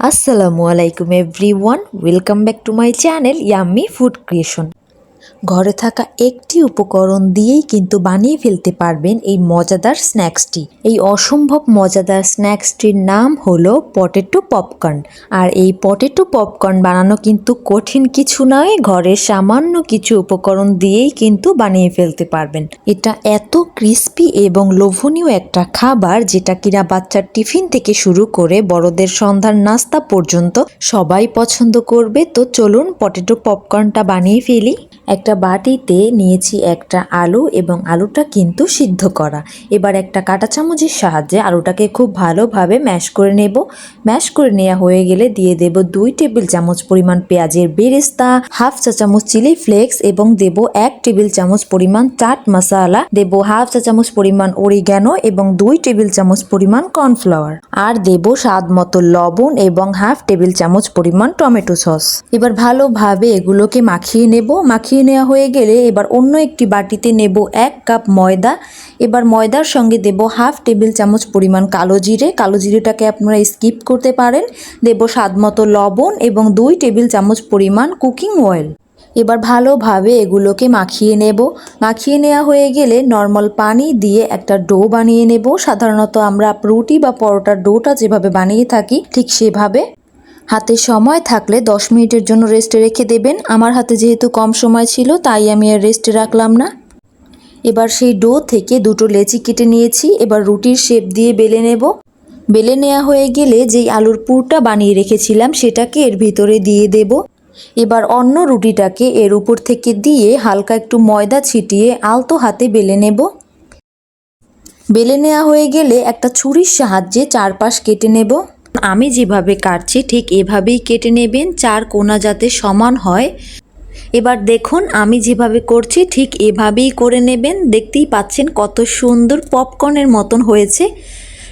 আসসালামু আলাইকুম everyone welcome back to my channel yummy food creation ঘরে থাকা একটি উপকরণ দিয়েই কিন্তু বানিয়ে ফেলতে পারবেন এই মজাদার স্ন্যাক্সটি। এই অসম্ভব মজাদার স্ন্যাক্সটির নাম হলো পটেটো পপকর্ন। আর এই পটেটো পপকর্ন বানানো কিন্তু কঠিন কিছু নয় ঘরের সামান্য কিছু উপকরণ দিয়েই কিন্তু বানিয়ে ফেলতে পারবেন। এটা এত ক্রিস্পি এবং লোভনীয় একটা খাবার যেটা কিনা বাচ্চার টিফিন থেকে শুরু করে বড়দের সন্ধ্যার নাস্তা পর্যন্ত সবাই পছন্দ করবে। তো চলুন পটেটো পপকর্নটা বানিয়ে ফেলি। একটা বাটিতে নিয়েছি একটা আলু এবং আলুটা কিন্তু সিদ্ধ করা। এবার একটা কাঁটা চামচের সাহায্যে আলুটাকে খুব ভালোভাবে ম্যাশ করে নেব। ম্যাশ করে নেওয়া হয়ে গেলে দিয়ে দেব দুই টেবিল চামচ পরিমাণ পেঁয়াজের বেরেস্তা, হাফ চা চামচ চিলি ফ্লেক্স এবং দেব এক টেবিল চামচ পরিমাণ চাট মশালা। দেব হাফ চা চামচ পরিমাণ অরিগ্যানো এবং দুই টেবিল চামচ পরিমাণ কর্নফ্লাওয়ার। আর দেব স্বাদ মতো লবণ এবং হাফ টেবিল চামচ পরিমাণ টমেটো সস। এবার ভালোভাবে এগুলোকে মাখিয়ে নেব। মাখিয়ে নেওয়া হয়ে গেলে এবার অন্য একটি বাটিতে নেব এক কাপ ময়দা। এবার ময়দার সঙ্গে দেব হাফ টেবিল চামচ পরিমাণ কালো জিরে। কালো জিরেটাকে আপনারা স্কিপ করতে পারেন। দেব স্বাদ মতো লবণ এবং দুই টেবিল চামচ পরিমাণ কুকিং অয়েল। এবার ভালোভাবে এগুলোকে মাখিয়ে নেব। মাখিয়ে নেওয়া হয়ে গেলে নর্মাল পানি দিয়ে একটা ডো বানিয়ে নেব। সাধারণত আমরা রুটি বা পরোটার ডোটা যেভাবে বানিয়ে থাকি, ঠিক সেভাবে। হাতে সময় থাকলে দশ মিনিটের জন্য রেস্টে রেখে দেবেন। আমার হাতে যেহেতু কম সময় ছিল, তাই আমি আর রেস্টে রাখলাম না। এবার সেই ডো থেকে দুটো লেচি কেটে নিয়েছি। এবার রুটির শেপ দিয়ে বেলে নেব। বেলে নেওয়া হয়ে গেলে যেই আলুর পুরটা বানিয়ে রেখেছিলাম, সেটাকে এর ভিতরে দিয়ে দেব। এবার অন্য রুটিটাকে এর উপর থেকে দিয়ে হালকা একটু ময়দা ছিটিয়ে আলতো হাতে বেলে নেব। বেলে নেওয়া হয়ে গেলে একটা ছুরির সাহায্যে চারপাশ কেটে নেব। আমি যেভাবে কাটছি, ঠিক এভাবেই কেটে নেবেন, চার কোনা যাতে সমান হয়। এবার দেখুন, আমি যেভাবে করছি, ঠিক এভাবেই করে নেবেন। দেখতেই পাচ্ছেন কত সুন্দর পপকর্নের মতন হয়েছে।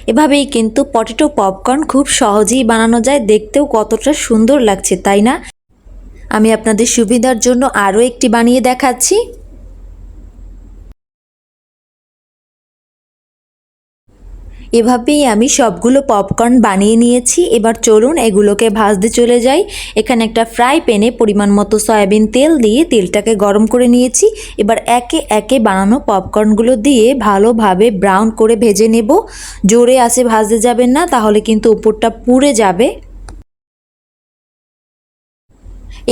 এভাবেই কিন্তু পটেটো পপকর্ন খুব সহজেই বানানো যায়। দেখতেও কতটা সুন্দর লাগছে, তাই না? আমি আপনাদের সুবিধার জন্য আরও একটি বানিয়ে দেখাচ্ছি। এভাবেই আমি সবগুলো পপকর্ন বানিয়ে নিয়েছি। এবার চলুন এগুলোকে ভাজতে চলে যাই। এখানে একটা ফ্রাই প্যানে পরিমাণ মতো সয়াবিন তেল দিয়ে তেলটাকে গরম করে নিয়েছি। এবার একে একে বানানো পপকর্নগুলো দিয়ে ভালোভাবে ব্রাউন করে ভেজে নেব। জোরে আসে ভাজতে যাবেন না, তাহলে কিন্তু উপরটা পুড়ে যাবে।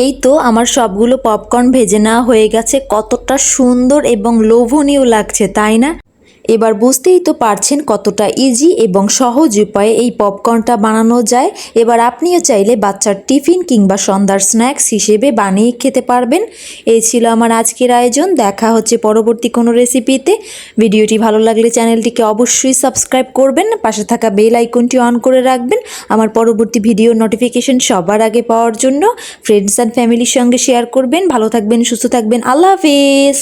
এই তো আমার সবগুলো পপকর্ন ভেজে নেওয়া হয়ে গেছে। কতটা সুন্দর এবং লোভনীয় লাগছে, তাই না? এবার বুঝতেই তো পারছেন কতটা ইজি এবং সহজ উপায়ে এই পপকর্নটা বানানো যায়। এবার আপনিও চাইলে বাচ্চার টিফিন কিংবা সন্ধ্যার স্ন্যাক্স হিসেবে বানিয়ে খেতে পারবেন। এই ছিল আমার আজকের আয়োজন। দেখা হচ্ছে পরবর্তী কোনো রেসিপিতে ভিডিওটি ভালো লাগলে চ্যানেলটিকে অবশ্যই সাবস্ক্রাইব করবেন। পাশে থাকা বেল আইকনটি অন করে রাখবেন। আমার পরবর্তী ভিডিও নোটিফিকেশন সবার আগে পাওয়ার জন্য। ফ্রেন্ডস অ্যান্ড ফ্যামিলির সঙ্গে শেয়ার করবেন। ভালো থাকবেন, সুস্থ থাকবেন। আল্লাহ হাফিজ!